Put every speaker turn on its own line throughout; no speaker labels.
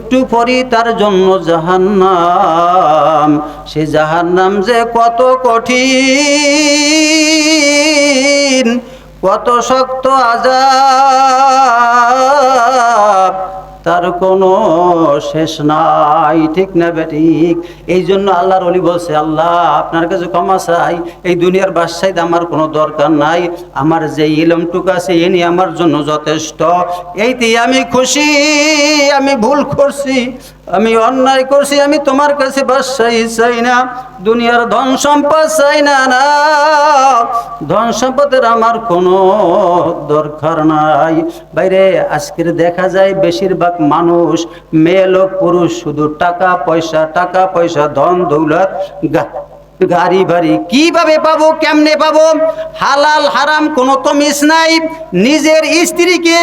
একটু পরই তার জন্য জাহান্নাম। সে জাহান্নাম যে কত কঠিন কত শক্ত আজাব তার কোনো শেষ নাই। ঠিক না বেঠিক এই জন্য আল্লাহর অলি বলছে, আল্লাহ, আপনার কাছে ক্ষমা চাই। এই দুনিয়ার বাসায় আমার কোনো দরকার নাই। আমার যে ইলমটুক আছে, এ নিয়ে আমার জন্য যথেষ্ট। এইতে আমি খুশি, আমি ভুল করছি, আমি অন্যায় করছি, আমি তোমার কাছে বাসাই চাই না। দুনিয়ার ধন সম্পদ চাই না না। ধন সম্পদের আমার কোনো দরকার নাই। বাইরে আজকের দেখা যায়, বেশিরভাগ মানুষ, মেয়ে লোক, পুরুষ, শুধু টাকা পয়সা টাকা পয়সা, ধন দৌলত গাড়ি বাড়ি। কীভাবে পাবো, কেমনে পাবো? হালাল, হারাম, কোনো তমিস নাই। নিজের স্ত্রীকে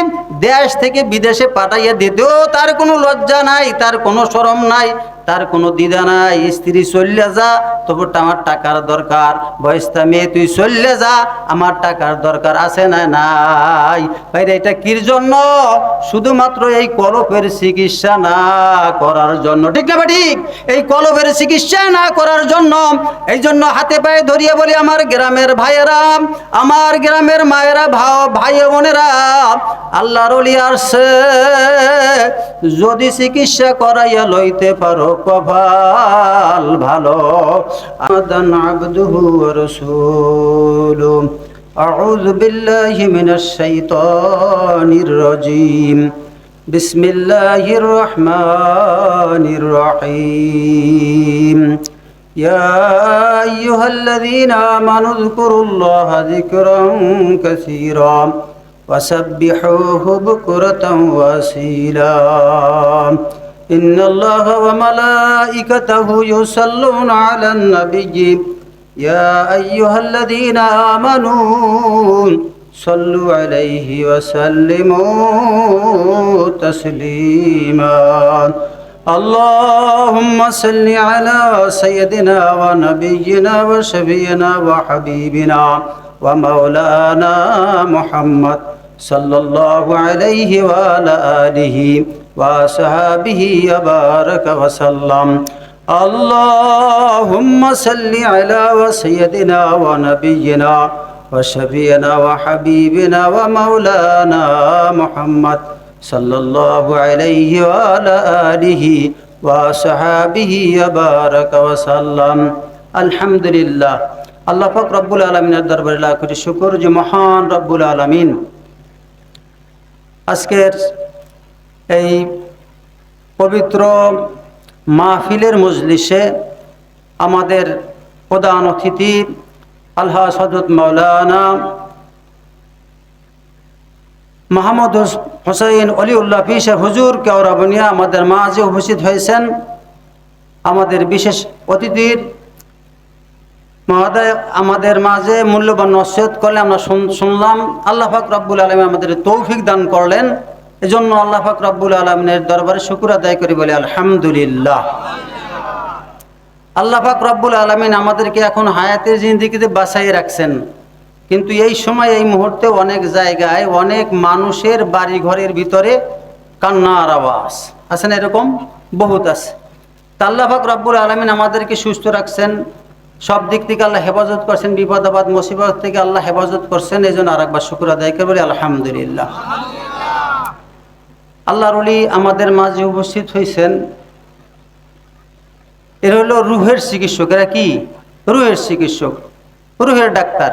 দেশ থেকে বিদেশে পাঠাইয়া দিতেও তার কোনো লজ্জা নাই, তার কোনো শরম নাই। তার কোনো দ্বিধা নাই। স্ত্রী চললে যা, তবু আমার টাকার দরকার। বয়স্তা মেয়ে, তুই চললে যা, আমার টাকার দরকার আছে না নাই? বাইরে, এটা কির জন্য? শুধুমাত্র এই কলপের চিকিৎসা না করার জন্য। ঠিক না ঠিক? এই কলপের চিকিৎসা না করার জন্য। এই জন্য হাতে পায়ে ধরিয়ে বলি আমার গ্রামের ভাইয়েরা, আমার গ্রামের মায়েরা, ভাও, ভাই বোনেরা, আল্লাহর আসছে। যদি চিকিৎসা করাইয়া লইতে পারো কপাল ভালো আদান আবদুহু ওয়া রাসূলু أعوذ بالله من الشيطان الرجيم بسم الله الرحمن الرحيم يا أيها الذين آمنوا اذكروا الله ذكرا كثيرا وسبحوه بكرة وأصيلا إن الله وملائكته يصلون على النبي. يا أيها الذين آمنوا صلوا عليه وسلموا تسليما. اللهم صل على سيدنا ونبينا وشفينا وحبيبنا ومولانا محمد صلى الله عليه وعلى آله. وصحابه وبارك وسلم اللهم صل على سيدنا ونبينا وشفينا وحبيبنا ومولانا محمد صلى الله عليه وعلى آله وصحابه وبارك وسلم الحمد لله আল্লাহ পাক রব্বুল আলমিনের দরবারে লাখ কোটি শুকর যে মহান রব্বুল আলমিন আজকের এই পবিত্র মাহফিলের মজলিসে আমাদের প্রধান অতিথি আল্লাহ সদত মৌলানা মাহমুদ হোসেন অলিউল্লাহ পিসে হুজুর কেওরাবনিয়া আমাদের মাঝে উপস্থিত হয়েছেন। আমাদের বিশেষ অতিথির মহোদয়, আমাদের মাঝে মূল্যবান নসিহত করলে আমরা শুন- শুনলাম। আল্লাহ পাক রব্বুল আলম আমাদের তৌফিক দান করলেন। এজন্য আল্লাহ পাক রব্বুল আলমিনের দরবারে শুকুর আদায় করি, বলে আলহামদুলিল্লাহ। আল্লাহ পাক রব্বুল আলমিন আমাদেরকে এখন হায়াতের জিন্দিগিতে বাঁচাই রাখছেন। কিন্তু এই সময়, এই মুহূর্তে অনেক জায়গায় অনেক মানুষের বাড়ি ঘরের ভিতরে কান্নার আওয়াজ। আছে না এরকম? বহুত আছে। তা আল্লাহ পাক রব্বুল আলমিন আমাদেরকে সুস্থ রাখছেন। সব দিক থেকে আল্লাহ হেফাজত করছেন, বিপদ বিপদাবাদ মুসিবত থেকে আল্লাহ হেফাজত করছেন। এই জন্য আরেকবার শুক্র আদায় করে, বলি আলহামদুলিল্লাহ। আল্লাহর অলি আমাদের মাঝে উপস্থিত হয়েছেন। এর হলো রুহের চিকিৎসক, এরা কি? রুহের চিকিৎসক, রুহের ডাক্তার।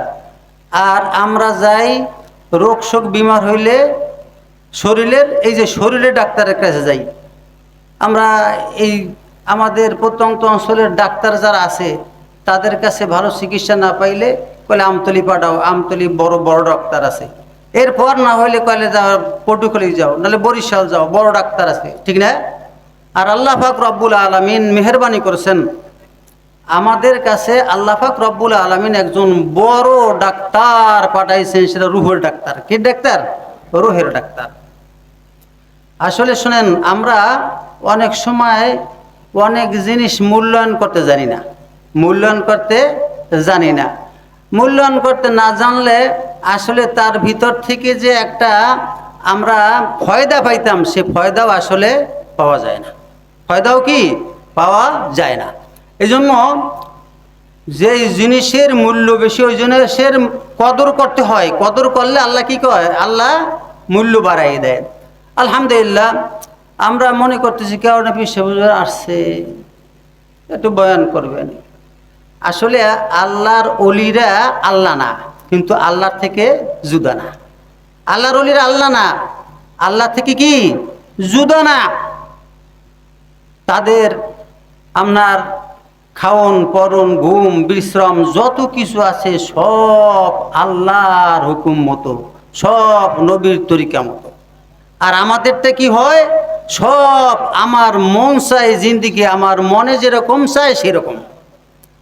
আর আমরা যাই রোগ শোক বিমার হইলে শরীরের, এই যে শরীরের ডাক্তারের কাছে যাই। আমরা এই আমাদের প্রত্যন্ত অঞ্চলের ডাক্তার যারা আছে, তাদের কাছে ভালো চিকিৎসা না পাইলে কলে আমতলি পাঠাও আমতলি বড় বড় ডাক্তার আছে। এরপর না হইলে কলে যাও পটুকলি যাও, নাহলে বরিশাল যাও, বড় ডাক্তার আছে, ঠিক না? আর আল্লাহ পাক রব্বুল আলমিন মেহরবানি করেছেন, আমাদের কাছে আল্লাহ পাক রব্বুল আলমিন একজন বড় ডাক্তার পাঠাইছেন, সেটা রুহের ডাক্তার। কি ডাক্তার? রুহের ডাক্তার। আসলে শোনেন, আমরা অনেক সময় অনেক জিনিস মূল্যায়ন করতে জানি না। মূল্যায়ন করতে জানি না। মূল্যায়ন করতে না জানলে আসলে তার ভিতর থেকে যে একটা আমরা ফয়দা পাইতাম, সে ফয়দাও আসলে পাওয়া যায় না। ফয়দাও কি? পাওয়া যায় না। এই জন্য যে জিনিসের মূল্য বেশি, ওই জিনিসের কদর করতে হয়। কদর করলে আল্লাহ কি কয়? আল্লাহ মূল্য বাড়াই দেয়। আলহামদুলিল্লাহ, আমরা মনে করতেছি, কেউ না বিশ্ব আসছে। একটু বয়ান করবেন। আসলে আল্লাহর অলিরা আল্লাহ না, কিন্তু আল্লাহর থেকে জুদা না। আল্লাহর অলিরা আল্লাহ না, আল্লাহ থেকে কি? জুদা না। তাদের আপনার খাওন, পরন, ঘুম, বিশ্রাম, যত কিছু আছে সব আল্লাহর হুকুম মতো, সব নবীর তরিকা মতো। আর আমাদেরটা কি হয়? সব আমার মন চায়, জিন্দিগি আমার মনে যেরকম চায় সেরকম।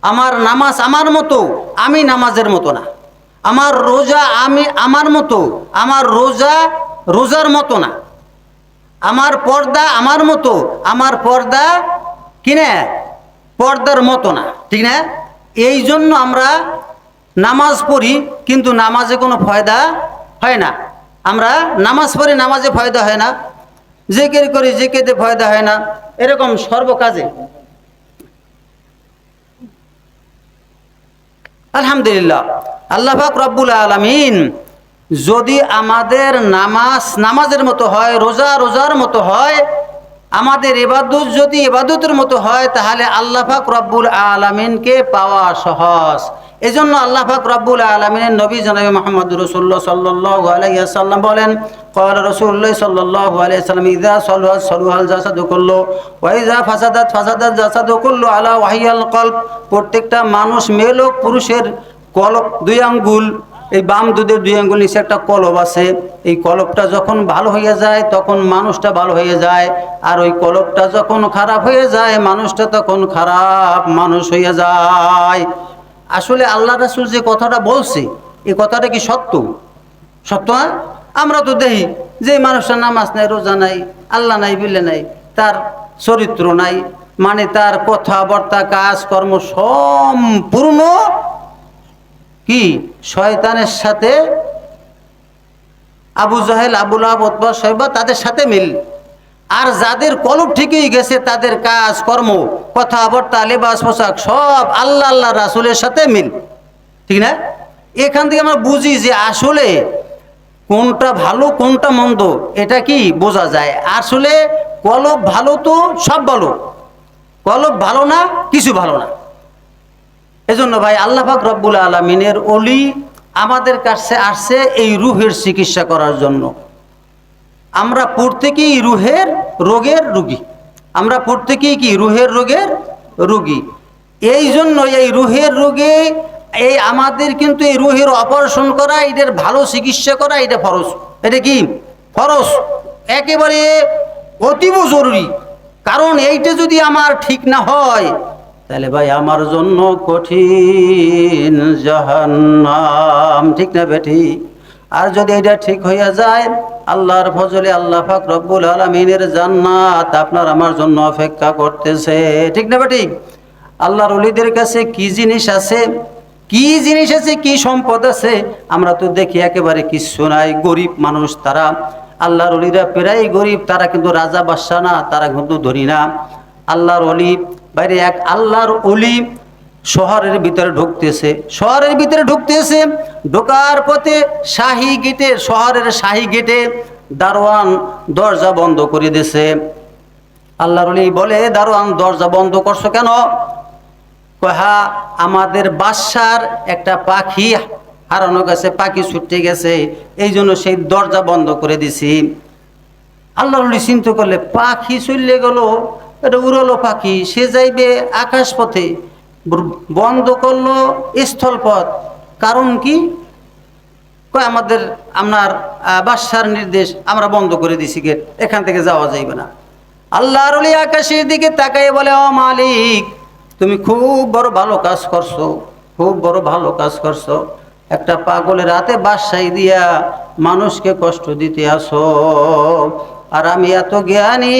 আমার নামাজ আমার মতো, আমি নামাজের মতো না। আমার রোজা আমি আমার মতো, আমার রোজা রোজার মতো না। আমার পর্দা আমার মতো, আমার পর্দা কি না? পর্দার মতো না, ঠিক না? এই জন্য আমরা নামাজ পড়ি, কিন্তু নামাজে কোনো ফয়দা হয় না। আমরা নামাজ পড়ি নামাজে ফয়দা হয় না, জেকের করি জেকেতে ফয়দা হয় না। এরকম সর্বকাজে আলহামদুলিল্লাহ। আল্লাহ রব্বুল আলমিন যদি আমাদের নামাজ নামাজের মতো হয়, রোজা রোজার মতো হয়, আমাদের এবাদত যদি এবাদতের মতো হয়, তাহলে আল্লাহ পাক রব্বুল আলমিনকে পাওয়া সহজ। এজন্য আল্লাহ পাক রব্বুল আলমিনের নবী জনাবি মোহাম্মদ রসুল্লাহ সাল্লাহ আলাইসাল্লাম বলেন قال رسول الله صلى الله عليه وسلم إذا صلوا صلوا الجسد كله وإذا فسدت فسد الجسد كله على وحي القلب প্রত্যেকটা মানুষ মেয়ে লোক পুরুষের কলব দুই আঙ্গুল এই বাম দুধের দুই আঙ্গুল নিচে একটা কলব আছে এই কলবটা যখন ভালো হয়ে যায় তখন মানুষটা ভালো হয়ে যায় আর ওই কলবটা যখন খারাপ হয়ে যায় মানুষটা তখন খারাপ মানুষ হয়ে যায় আসলে আল্লাহ রাসুল যে কথাটা বলছে, এই কথাটা কি সত্য? সত্য না আমরা তো দেখি যে মানুষটার নামাজ নাই, রোজা নাই, আল্লাহ নাই বিলে নাই, তার চরিত্র নাই মানে তার কথাবার্তা কাজ কর্ম সম্পূর্ণ কি? শয়তানের সাথে আবু জাহেল, আবুল আববা সাহেবা তাদের সাথে মিল। আর যাদের কলব ঠিকই গেছে, তাদের কাজ, কর্ম, কথাবার্তা, লেবাস, পোশাক, সব আল্লাহ আল্লাহ রাসুলের সাথে মিল। ঠিক না? এখান থেকে আমরা বুঝি যে আসলে কোনটা ভালো, কোনটা মন্দ, এটা কি বোঝা যায়। আসলে কলব ভালো তো সব ভালো। কলব ভালো না, কিছু ভালো না। এজন্য ভাই, আল্লাহ পাক রব্বুল আলমিনের অলি আমাদের কাছে আসছে এই রুহের চিকিৎসা করার জন্য। আমরা প্রত্যেকেই রুহের রোগের রুগী। আমরা প্রত্যেকেই কি রুহের রোগের রুগী? এই জন্য এই রুহের রোগে এই আমাদের কিন্তু এই রুহের অপারেশন করা এটার ভালো চিকিৎসা করা, এটা ফরজ। এটা কি? ফরজ। একেবারে অতীব জরুরি। কারণ এইটা যদি আমার ঠিক না হয়, তাহলে ভাই আমার জন্য কঠিন জাহান্নাম। ঠিক না বেঠি আর যদি এটা ঠিক হইয়া যায় আল্লাহর ফজলে আল্লাহ পাক রব্বুল আলমিনের জান্নাত আপনার আমার জন্য অপেক্ষা করতেছে। ঠিক না বেটি আল্লাহর অলিদের কাছে কি জিনিস আছে? কি জিনিস আছে? কি সম্পদ আছে? আমরা তো দেখি একেবারে কিচ্ছু নাই। গরিব মানুষ তারা, আল্লাহর অলিরা প্রায় গরিব, তারা কিন্তু রাজা বাদশা না, তারা কিন্তু ধরি না। আল্লাহর অলি বাইরে এক আল্লাহর অলি শহরের ভিতরে ঢুকতেছে, শহরের ভিতরে ঢুকতেছে, ঢোকার পথে শাহি গেটে, শহরের শাহি গেটে দারোয়ান দরজা বন্ধ করে দিছে। আল্লাহর বলে, দারোয়ান দরজা বন্ধ করছ কেন? কহা আমাদের বাসার একটা পাখি হারানো গেছে, পাখি ছুটতে গেছে এই জন্য সেই দরজা বন্ধ করে দিছি। আল্লাহর অলি চিন্তা করলে, পাখি চললে গেল, এটা উড়লো পাখি, সে যাইবে আকাশ পথে বন্ধ করল স্থলপথ। কারণ কি? আমাদের, আপনার বাদশার নির্দেশ আমরা বন্ধ করে দিছি গেট এখান থেকে যাওয়া যাইবে না। আল্লাহর অলি আকাশের দিকে তাকাই বলে, ও মালিক, তুমি খুব বড় ভালো কাজ করছ, খুব বড় ভালো কাজ করছ। একটা পাগলের রাতে বাসাই দিয়া মানুষকে কষ্ট দিতে আসো। আর আমি এত জ্ঞানী,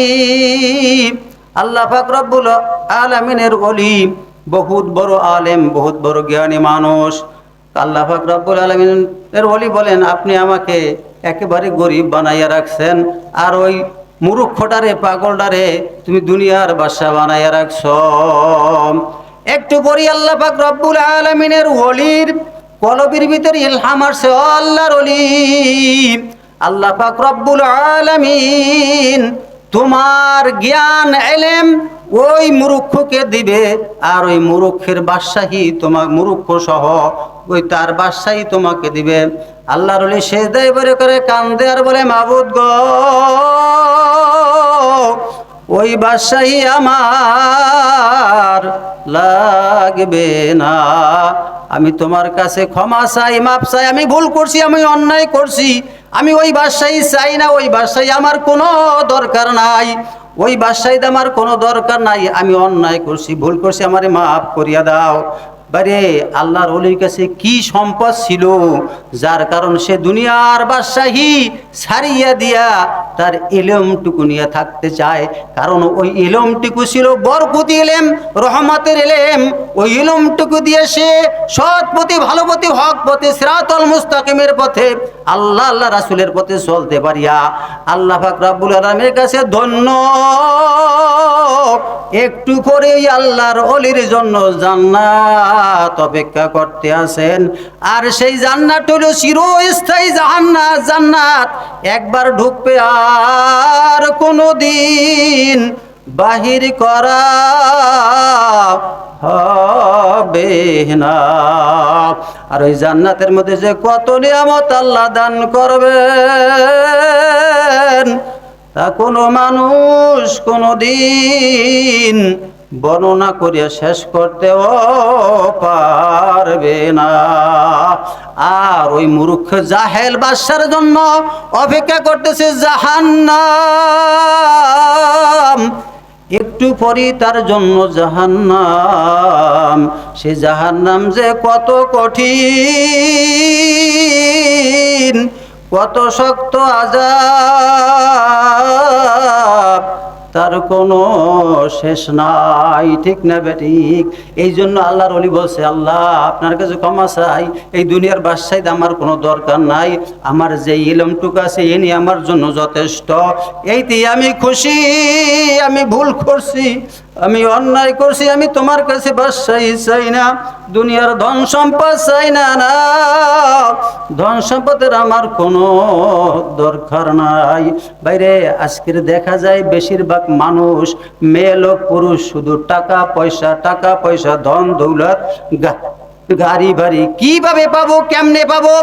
আল্লাহ পাক রব্বুল আলামিনের অলি বহুত বড় আলেম, বহুত বড় জ্ঞানী মানুষ। আল্লাহ পাক রব্বুল আলমিন এর বলি বলেন, আপনি আমাকে একেবারে গরিব বানাইয়া রাখছেন, আর ওই মুরুক্ষটারে পাগলটারে তুমি দুনিয়ার বাসা বানাইয়া রাখছ। একটু পরে আল্লাহ পাক রব্বুল আলমিনের ওলির কলবির ভিতরে ইলহাম আসছে আল্লাহর অলি আল্লাহ পাক রব্বুল আলামিন তোমার জ্ঞান, এলেম ওই মুরুক্ষকে দিবে, আর ওই মুরুক্ষের বাদশাহী তোমার মুরুক্ষ সহ ওই তার বাদশাহী তোমাকে দিবে। আল্লাহর অলি শেষ দেয় বলে করে কান্দে আর বলে, মাবুদ গ, ওই বাদশাহী আমার লাগবে না। আমি তোমার কাছে ক্ষমা চাই, মাপ চাই, আমি ভুল করছি, আমি অন্যায় করছি, আমি ওই বাদশাহী চাই না, ওই বাদশাহী আমার কোনো দরকার নাই। ওই বাদশাহিদ আমার কোনো দরকার নাই, আমি অন্যায় করছি, ভুল করছি, আমারে মাফ করিয়া দাও। বারে, আল্লাহর অলির কাছে কি সম্পদ ছিল? যার কারণ সে দুনিয়ার বাদশাহী সারিয়া দিয়া তার এলমটুকু নিয়ে থাকতে চায়। কারণ ওই এলমটুকু ছিল বরকতি এলেম, রহমতের এলেম। ওই এলমটুকু দিয়ে সে সৎ পথে, ভালো পথে, হক পথে, সিরাতল মুস্তাকিমের পথে, আল্লাহ আল্লাহ রাসুলের পথে চলতে পারিয়া। আল্লাহ পাক রাব্বুল আলমের কাছে ধন্য। একটু পরেই আল্লাহর অলির জন্য জান্নাত অপেক্ষা করতে আছেন। আর সেই জান্নাত হলো চিরস্থায়ী জাহান্নাত, জান্নাত। একবার ঢুকবে আর কোনো দিন বাহির করা হবে না। আর ওই জান্নাতের মধ্যে যে কত নিয়ামত আল্লাহ দান করবেন তা কোনো মানুষ কোনো দিন বর্ণনা করিয়া শেষ করতেও পারবে না। আর ওই মূর্খ জাহেল বাদশার জন্য অপেক্ষা করতেছে জাহান্নাম। একটু পরই তার জন্য জাহান্নাম। সে জাহান্নাম যে কত কঠিন। কত শক্ত আজাব তার কোনো শেষ নাই, ঠিক না বেঠিক এই জন্য আল্লাহর অলি বলছে, আল্লাহ, আপনার কাছে ক্ষমা চাই, এই দুনিয়ার বাদশাহিদ আমার কোনো দরকার নাই, আমার যে ইলমটুক আছে এ নিয়ে আমার জন্য যথেষ্ট। এইতে আমি খুশি, আমি ভুল করছি, আমি অন্যায় করছি, আমি তোমার কাছে বাদশাহী চাই না, দুনিয়ার ধন সম্পদ চাই না না, ধন সম্পদের আমার কোনো দরকার নাই। বাইরে আজকের দেখা যায়, বেশিরভাগ মানুষ, মেয়ে লোক, পুরুষ, শুধু টাকা পয়সা টাকা পয়সা, ধন দৌলত গাড়ি বাড়ি। কীভাবে পাবো, কেমনে পাবো?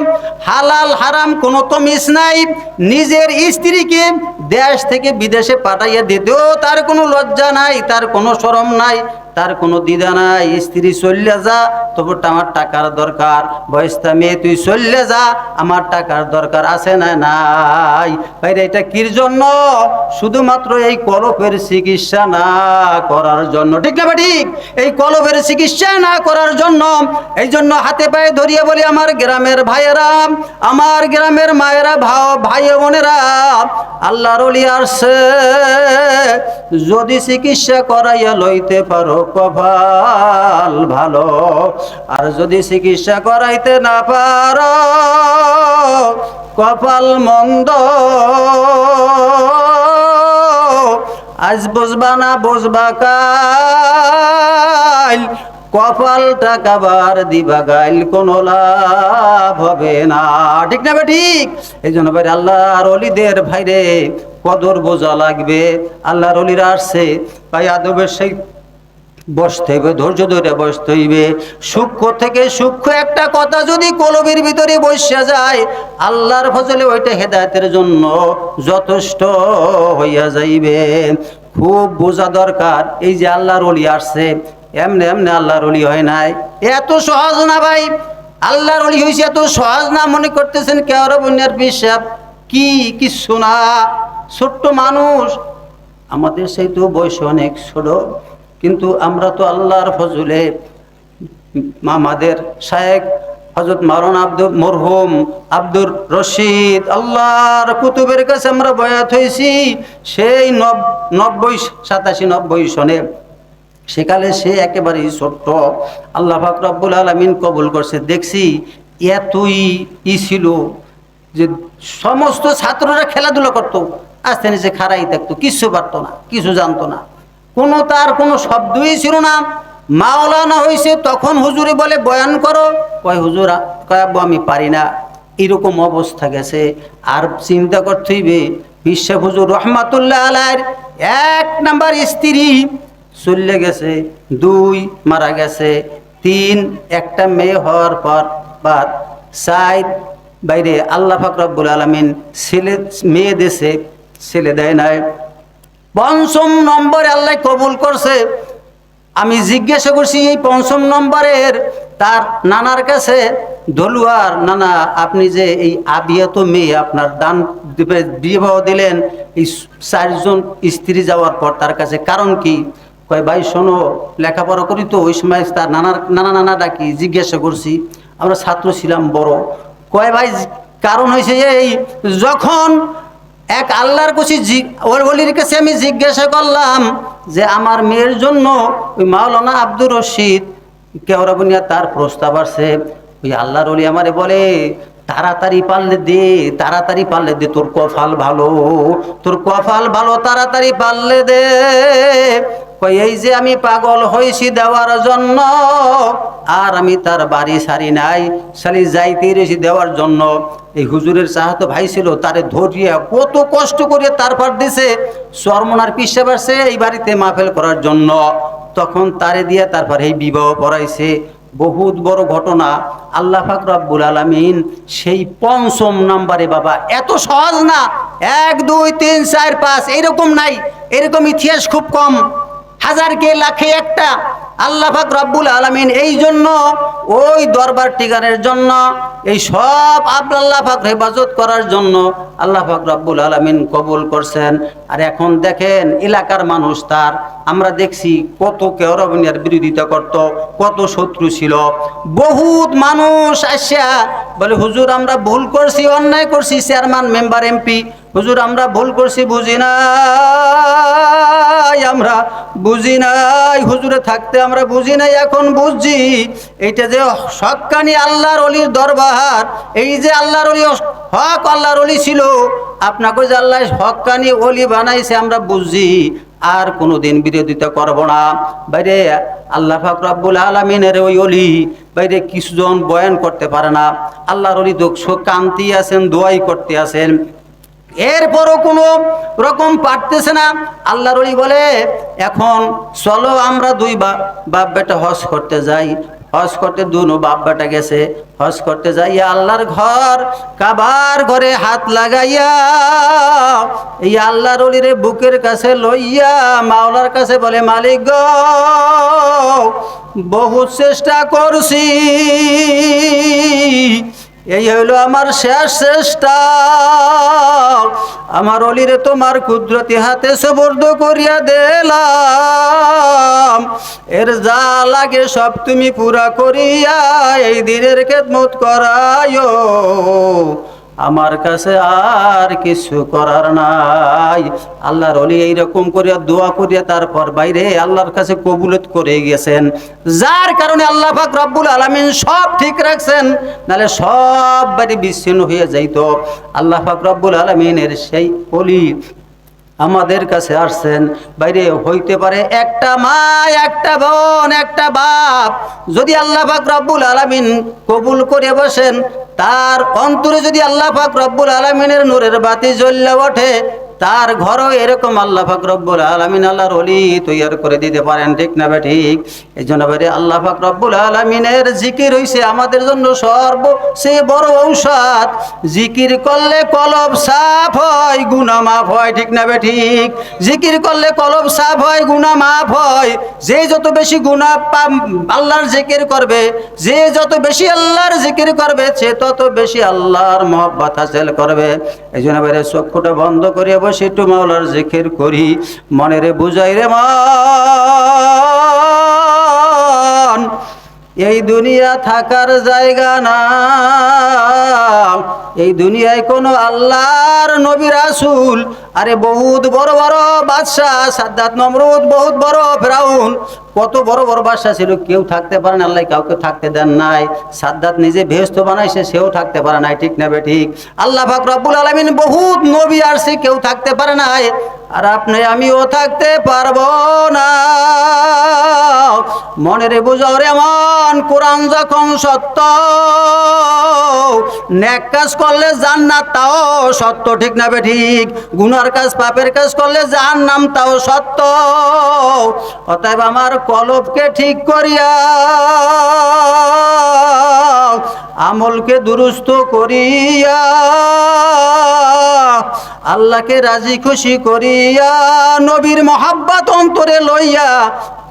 হালাল, হারাম, কোনো তমিস নাই। নিজের স্ত্রীকে দেশ থেকে বিদেশে পাঠাইয়া দিতেও তার কোনো লজ্জা নাই, তার কোনো শরম নাই। তার কোনো দ্বিধা নাই। স্ত্রী চললে যা, তবু আমার টাকার দরকার। বয়সটা মেয়ে, তুই চললে যা, আমার টাকার দরকার আছে না নাই। বাইরে, এটা কির জন্য? শুধুমাত্র এই কলপের চিকিৎসা না করার জন্য। ঠিক না ঠিক? এই কলপের চিকিৎসা না করার জন্য। এই জন্য হাতে পায়ে ধরিয়ে বলি আমার গ্রামের ভাইয়েরা, আমার গ্রামের মায়েরা ভাই বোনেরা, আল্লাহর আসছে। যদি চিকিৎসা করাইয়া লইতে পারো কপাল ভালো আর যদি চিকিৎসা করাইতে না পারো, কপাল মন্দ। আজ বুঝবা না বুঝবা কাল কপালটা কাবার দিবা গাইল, কোনো লাভ হবে না। ঠিক না ঠিক? এই জন্য ভাই আল্লাহর অলিদের ভাইরে কদর বোঝা লাগবে। আল্লাহর অলিরা আসছে, ভাই আদবের সেই বসতে হইবে ধৈর্য ধরে বসতে হইবে সূক্ষ্ম থেকে সূক্ষ্ম একটা কথা যদি কলবের ভিতরে বসে যায়, আল্লাহর ফজলে ওইটা হেদায়তের জন্য যথেষ্ট হইয়া যাইবে। খুব বোঝা দরকার, এই যে আল্লাহর অলি আসছে, এমনি এমনি আল্লাহর অলি হয় নাই। এত সহজ না ভাই? আল্লাহর অলি হয়েছে এত সহজ না, মনে করতেছেন কেওর বন্যার পিসাব কি কিছু না। ছোট্ট মানুষ। আমাদের সেই তো বয়স অনেক, ছোট। কিন্তু আমরা তো আল্লাহর ফজলে আমাদের শায়েক হজরত মারণ আব্দুল মরহুম, আব্দুর রশিদ, আল্লাহর কুতুবের কাছে আমরা বয়াত হয়েছি। সেই নব নব্বই, সাতাশি, নব্বই সনে সেকালে সে একেবারেই ছোট্ট। আল্লাহ পাক রব্বুল আলমিন কবুল করছে। দেখছি এতই ই ছিল যে সমস্ত ছাত্ররা খেলাধুলা করত। আস্তে নিচে খারাই থাকতো, কিছু পারতো না, কিছু জানতো না। কোনো তার কোনো শব্দই ছিল না। মাওলানা হয়েছে তখন হুজুরে বলে, বয়ান করো। কয়, হুজুর আ- কয়, আব্বু, আমি পারি না। এরকম অবস্থা গেছে। আর চিন্তা করতে হইবে, বিশ্ব হুজুর রহমাতুল্লাহ আলাইর এক নাম্বার স্ত্রী চলে গেছে, দুই মারা গেছে, তিন, একটা মেয়ে হওয়ার পর বাদ। সাইদ, বাইরে আল্লাহ ফাকরাবুল আলমিন ছেলে, মেয়ে দেশে ছেলে দেয় নাই। পঞ্চম নম্বরে আল্লাহ কবুল করছে। আমি জিজ্ঞাসা করছি, এই পঞ্চম নম্বরের তার নানার কাছে দলুয়ার নানা, আপনি যে এই আবিয়াত মেয়ে আপনার দান বিবাহ দিলেন, এই চারজন স্ত্রী যাওয়ার পর তার কাছে কারণ কি? কয়, ভাই, শোনো, লেখাপড়া করি তো, ওই সময় তার নানার, নানা নানা ডাকি জিজ্ঞাসা করছি, আমরা ছাত্র ছিলাম বড়। কয়, ভাই, কারণ হয়েছে এই, যখন এক আল্লাহর কুশি ওর অলির কাছে আমি জিজ্ঞাসা করলাম যে আমার মেয়ের জন্য ওই মাওলানা আব্দুর রশিদ কেওরাবুনিয়া তার প্রস্তাব আসছে। ওই আল্লাহর অলি আমারে বলে তাড়াতাড়ি পারলে দে, তাড়াতাড়ি পারলে দে, তোর কফাল ভালো। তোর কফাল ভালো, তাড়াতাড়ি পারলে দে। এই যে আমি পাগল হয়েছি দেওয়ার জন্য, আর আমি তার বাড়ি সারি নাই সালি যাইতে রয়েছি দেওয়ার জন্য। এই হুজুরের চাহাতো ভাই ছিল, তারে ধরিয়া কত কষ্ট করে তারপর দিছে, চরমনার পিসে বাড়ছে এই বাড়িতে মাহফেল করার জন্য। তখন তারে দিয়ে তারপর এই বিবাহ পড়াইছে। বহুত বড় ঘটনা। আল্লাহ পাক রব্বুল আলামিন সেই পঞ্চম নাম্বারে বাবা, এত সহজ না? এক, দুই, তিন, চার, পাঁচ, এরকম নাই। এরকম ইতিহাস খুব কম। হাজার কে লাখে একটা। আল্লাহ পাক আলামিন এই জন্য, ওই দরবার টিকানের জন্য, এই সব আল্লাহ হেফাজত করার জন্য আল্লাহ পাক আলামিন কবুল করছেন। আর এখন দেখেন, এলাকার মানুষ তার, আমরা দেখছি কত কেওরবনিয়ার বিরোধিতা করত, কত শত্রু ছিল। বহুত মানুষ আসিয়া বলে, হুজুর, আমরা ভুল করছি, অন্যায় করছি, চেয়ারম্যান, মেম্বার, এমপি। হুজুর, আমরা ভুল করছি, বুঝি নাই, আমরা বুঝি নাই, হুজুরে থাকতে আমরা বুঝি নাই, এখন বুঝছি। এইটা যে সক্কানি আল্লাহর অলির দরবার, এই যে আল্লাহর অলি হক আল্লাহর অলি ছিল, আপনাকে যে আল্লাহ হক্কানি অলি বানাইছে আমরা বুঝছি, আর কোনো দিন বিরোধিতা করব না। বাইরে আল্লাহ ফাকরাবুল আলমিনের ওই অলি, বাইরে কিছুজন বয়ান করতে পারে না। আল্লাহর অলি দক্ষ কান্তি আছেন, দোয়াই করতে আছেন। এরপরও কোনো রকম পারতেছে না। আল্লাহর ওলি বলে, এখন চলো আমরা দুই বাপ বেটা হজ করতে যাই। হজ করতে দুনো বাপ বেটা গেছে। হজ করতে যাইয়া আল্লাহর ঘর, কাবার ঘরে হাত লাগাইয়া, এই আল্লাহর অলিরে বুকের কাছে লইয়া, মাওলার কাছে বলে, মালিক গো, বহুত চেষ্টা করছি। এই হইল আমার শেষ চেষ্টা। আমার অলিরে তোমার কুদরতি হাতে সবর্দ করিয়া দিলাম। এর যা লাগে সব তুমি পুরা করিয়া এই দিনের খেদমত করায় আমার কাছে আর কিছু করার নাই। আল্লাহর অলি এইরকম করিয়া দোয়া করিয়া তারপর বাইরে আল্লাহর কাছে কবুলত করে গেছেন। যার কারণে আল্লাহ পাক রব্বুল আলমিন সব ঠিক রাখছেন নাহলে সব বাড়ি বিচ্ছিন্ন হয়ে যাইতো। আল্লাহ পাক রব্বুল আলমিনের সেই অলি আমাদের কাছে আসছেন। বাইরে হইতে পারে একটা মা, একটা বোন, একটা বাপ। যদি আল্লাহ পাক রব্বুল আলমিন কবুল করে বসেন, তার অন্তরে যদি আল্লাহ পাক রব্বুল আলমিনের নূরের বাতি জ্বললে ওঠে তার ঘরও এরকম আল্লাহ পাক রব্বুল আলামিন আল্লাহর অলি তৈয়ার করে দিতে পারেন, ঠিক না ঠিক? এই জন্য বাইরে আল্লাহ পাক রব্বুল আলামিনের জিকির হইছে আমাদের জন্য সর্ব সে বড় ঔষধ। জিকির করলে কলব সাফ হয়, গুনা মাফ হয়, ঠিক না ঠিক? জিকির করলে কলব সাফ হয়, গুনা মাফ হয়। যে যত বেশি পা- আল্লাহর জিকির করবে, যে যত বেশি আল্লাহর জিকির করবে, সে তত বেশি আল্লাহর মহব্বত হাসিল করবে। এই জন্য বাইরে চক্ষুটা বন্ধ করিয়া বসে একটু মাওলার জিকির করি। মনে রে বুঝাই রে মা এই দুনিয়া থাকার জায়গা না এই দুনিয়ায় কোনো আল্লাহর নবী রাসূল আরে বহুত বড় বড় বাদশাহ, সাদ্দাত নমরুদ বহুত বড় ফেরাউন। কত বড় বড় বাদশাহ ছিল, কেউ থাকতে পারে না, আল্লাহ কাউকে থাকতে দেন নাই। সাদ্দাত নিজে বেহস্ত বানাইছে, সেও থাকতে পারে নাই, ঠিক নেবে ঠিক? আল্লাহ পাক রব্বুল আলামিন বহুত নবী আসছে কেউ থাকতে পারে নাই। আর আপনি, আমিও থাকতে পারব না। মনের বুঝাও রে মন কোরআন যখন সত্য নেক কাজ করলে জান্নাত তাও সত্য, ঠিক না ঠিক? গুনার কাজ, পাপের কাজ করলে যার নাম তাও সত্য। অতএব আমার কলবকে ঠিক করিয়া আমলকে দুরুস্ত করিয়া আল্লাহকে রাজি খুশি করিয়া নবীর মহাব্বাত অন্তরে লইয়া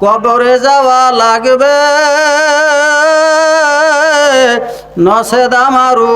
কবরে যাওয়া লাগবে। নসেদ আমারু